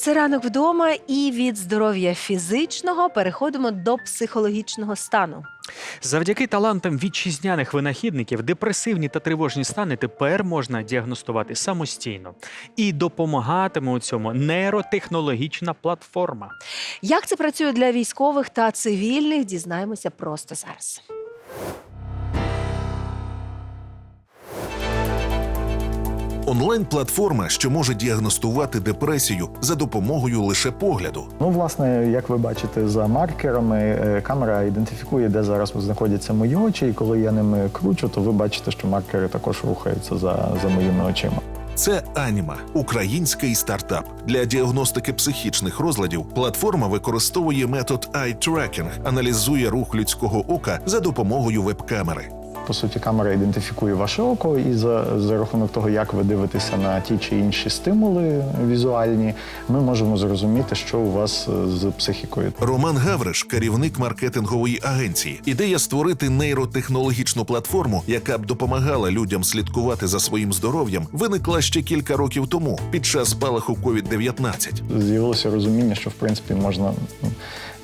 Це ранок вдома, і від здоров'я фізичного переходимо до психологічного стану. Завдяки талантам вітчизняних винахідників депресивні та тривожні стани тепер можна діагностувати самостійно. І допомагатиме у цьому нейротехнологічна платформа. Як це працює для військових та цивільних, дізнаємося просто зараз. Онлайн-платформа, що може діагностувати депресію за допомогою лише погляду. Ну, власне, як ви бачите, за маркерами е, камера ідентифікує, де зараз знаходяться мої очі, і коли я ними кручу, то ви бачите, що маркери також рухаються за, за моїми очима. Це Аніма, український стартап. Для діагностики психічних розладів платформа використовує метод eye tracking, аналізує рух людського ока за допомогою веб-камери. По суті, камера ідентифікує ваше око, і за, за рахунок того, як ви дивитеся на ті чи інші стимули візуальні, ми можемо зрозуміти, що у вас е, з психікою. Роман Гавриш, керівник маркетингової агенції. Ідея створити нейротехнологічну платформу, яка б допомагала людям слідкувати за своїм здоров'ям, виникла ще кілька років тому під час спалаху COVID-19. З'явилося розуміння, що в принципі можна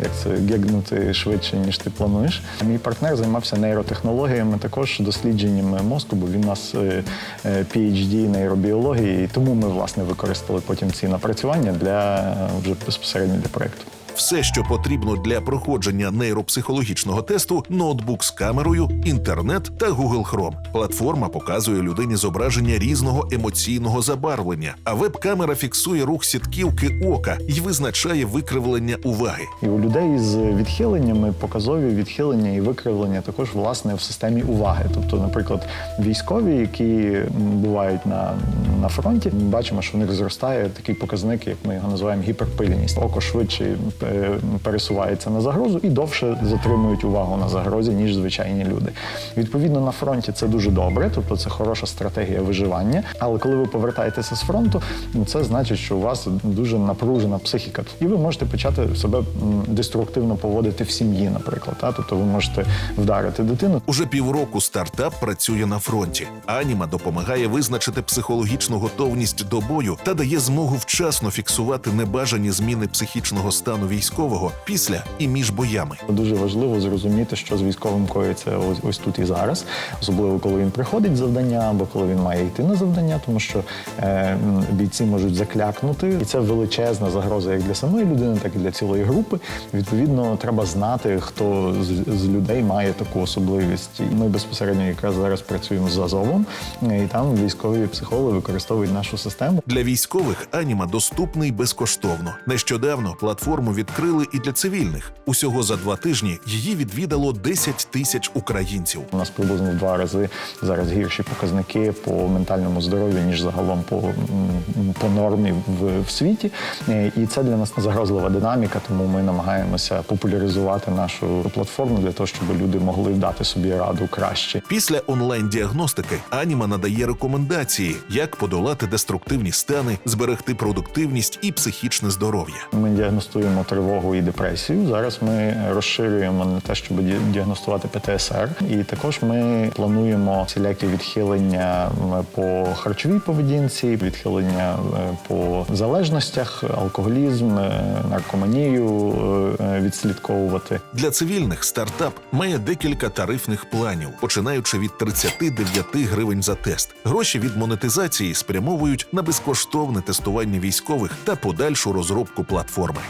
як це гегнути швидше, ніж ти плануєш. Мій партнер займався нейротехнологіями, також дослідженнями мозку, бо він у нас е, е, PhD нейробіології, і тому ми власне використали потім ці напрацювання для е, вже безпосередньо для проекту. Все, що потрібно для проходження нейропсихологічного тесту, ноутбук з камерою, інтернет та Google Chrome. Платформа показує людині зображення різного емоційного забарвлення, а веб-камера фіксує рух сітківки ока і визначає викривлення уваги. І у людей з відхиленнями показові відхилення і викривлення також власне в системі уваги. Тобто, наприклад, військові, які бувають на, на фронті, бачимо, що в них зростає такий показник, як ми його називаємо гіперпильність. Око швидше е, пересувається на загрозу і довше затримують увагу на загрозі, ніж звичайні люди. Відповідно, на фронті це дуже добре, тобто це хороша стратегія виживання. Але коли ви повертаєтеся з фронту, ну, це значить, що у вас дуже напружена психіка, і ви можете почати себе деструктивно поводити в сім'ї, наприклад. Та? Тобто ви можете вдарити дитину. Уже півроку стартап працює на фронті. Аніма допомагає визначити психологічну готовність до бою та дає змогу вчасно фіксувати небажані зміни психічного стану військового після і між боями. Дуже важливо зрозуміти, що з військовим коїться ось, ось тут і зараз, особливо коли він приходить з завдання або коли він має йти на завдання, тому що е, бійці можуть заклякнути, і це величезна загроза як для самої людини, так і для цілої групи. Відповідно, треба знати, хто з, з людей має таку особливість. Ми безпосередньо якраз зараз працюємо з Азовом, е, і там військові психологи використовують нашу систему. Для військових Аніма доступний безкоштовно. Нещодавно платформу відкрили і для цивільних. Усього за два тижні її відвідало 10 тисяч українців. У нас приблизно в два рази зараз гірші показники по ментальному здоров'ю, ніж загалом по, по нормі в, в світі. І це для нас загрозлива динаміка, тому ми намагаємося популяризувати нашу платформу для того, щоб люди могли дати собі раду краще. Після онлайн-діагностики Аніма надає рекомендації, як подолати деструктивні стани, зберегти продуктивність і психічне здоров'я. Ми діагностуємо тривогу і депресію. Зараз ми розширюємо на те, щоб ді- діагностувати ПТСР. І також ми плануємо всілякі відхилення по харчовій поведінці, відхилення е, по залежностях, алкоголізм, е, наркоманію е, відслідковувати. Для цивільних стартап має декілька тарифних планів, починаючи від 39 гривень за тест. Гроші від монетизації спрямовують на безкоштовне тестування військових та подальшу розробку платформи.